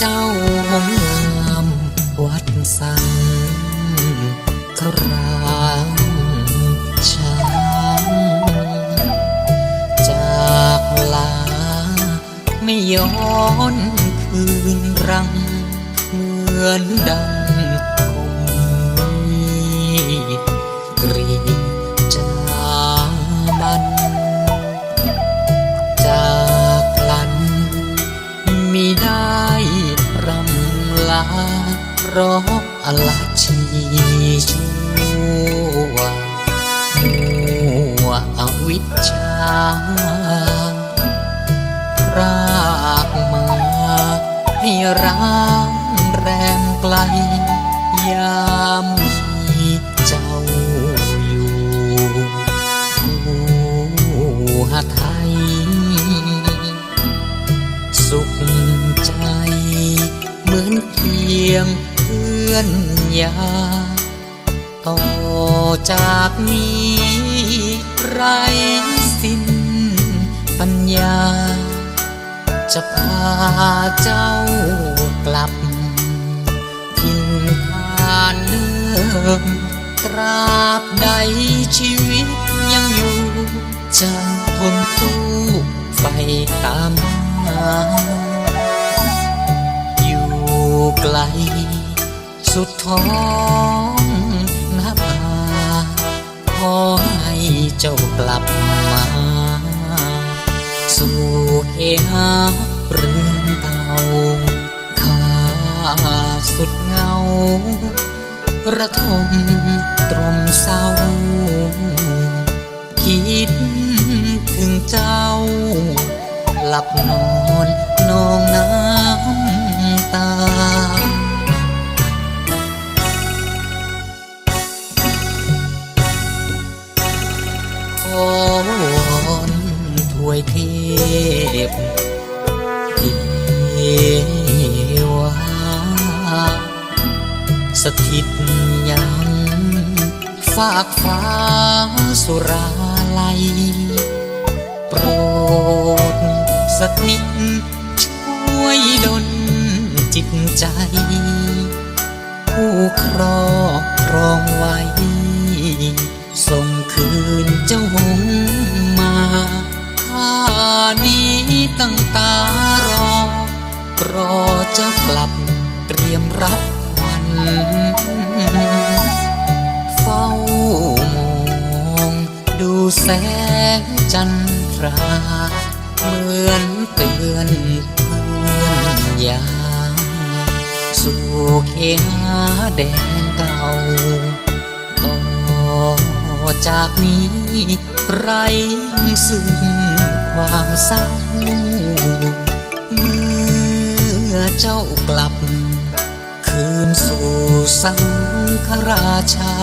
เจ้าหงามวัดสังครามช้างจากลาไม่ย้อนคืนรังเหมือนดัง ราะอลาชีชั่วมัวอวิชชาพรากมาให้ร้างแรมไกล ยามมีเจ้าอยู่หัวไทย สุขใจเหมือนเพียง อนยา ต่อจากนี้ไรสิ้นปัญญา จะพาเจ้ากลับถิ่นฐานเดิมตราบใดชีวิตยังอยู่จะทนสู้ไฟตามหาอยู่ไกล สุดท้องนภาขอให้เจ้ากลับมา สู่เฮหาเรือนเก่าข้าสุดเงา ระทมตรมเศร้า คิดถึงเจ้าหลับนอน อวอนถวยเทพเทวาสถิตยังฝากฟ้าสุราลัย โปรดสักนิดช่วยดลจิตใจ ผู้ครอบครองไว้ คืนเจ้าหงมาข้านี้ตั้งตารอ รอจะกลับเตรียมรับวันเฝ้ามองดูแสงจันทราเหมือนเตือนเพื่อนยามสู่เขหาแดนเก่า ต่อจากนี้ ไรซึ่งความเศร้าเมื่อเจ้ากลับ คืนสู่สังฆราชา